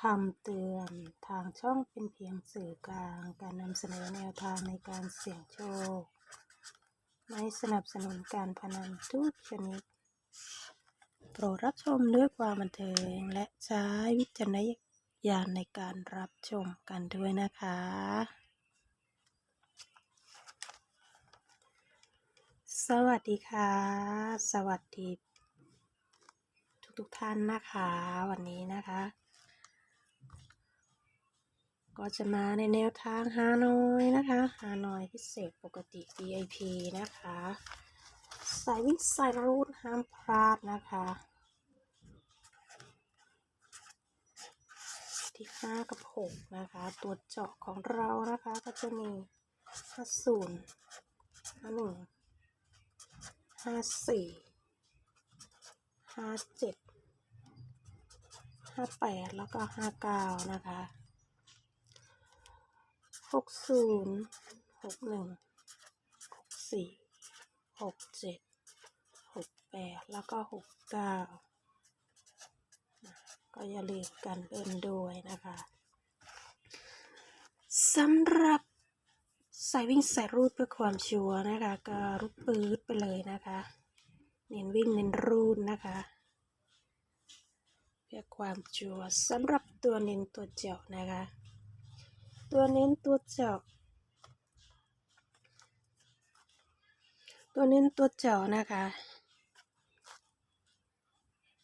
คำเตือนทางช่องเป็นเพียงสื่อกลาง การนำเสนอแนวทางในการเสี่ยงโชค ไม่สนับสนุนการพนันทุกชนิด โปรดรับชมด้วยความบันเทิงและใช้วิจารณญาณในการรับชมกันด้วยนะคะ สวัสดีค่ะ สวัสดี ทุกๆท่านนะคะ วันนี้นะคะ ก็จะมาในแนวทางฮานอยนะคะฮานอยพิเศษปกติ VIP นะคะสายวิ่งสายรูดห้ามพลาดนะคะ ที่ 5 กับ 6 นะคะ ตัวเจาะของเรานะคะก็จะมี 50 51 54 57 58 แล้วก็ 59 นะคะ หกศูนย์หกหนึ่งหกสี่หกเจ็ดหกแปดแล้วก็หกเก้าก็อย่าลืมกันเอินด้วยนะคะสำหรับสายวิ่งสายรูดเพื่อความชัวร์นะคะ ก็รูดปืดไปเลยนะคะ เน้นวิ่งเน้นรูดนะคะ เพื่อความชัวร์สำหรับตัวเน้นตัวเจาะนะคะ ตัวเน้นตัวเจาะตัวเน้นตัวเจาะนะคะ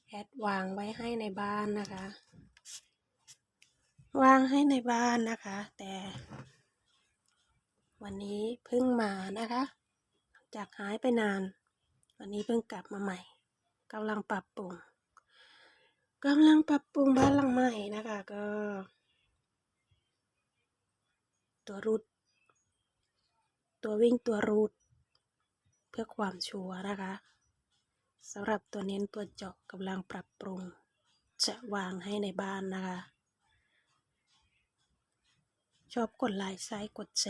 แอดวางไว้ให้ในบ้านนะคะ วางให้ในบ้านนะคะ แต่ วันนี้เพิ่งมานะคะ จากหายไปนาน วันนี้เพิ่งกลับมาใหม่กำลังปรับปรุงกำลังปรับปรุงบ้านหลังใหม่นะคะก็ ตัวรูทตัววิ่งตัวรูทเพื่อความชัวร์นะคะสำหรับตัวเน้นตัวเจาะกำลังปรับปรุง จะวางให้ในบ้านนะคะ ชอบกดไลค์ซ้ายกดแช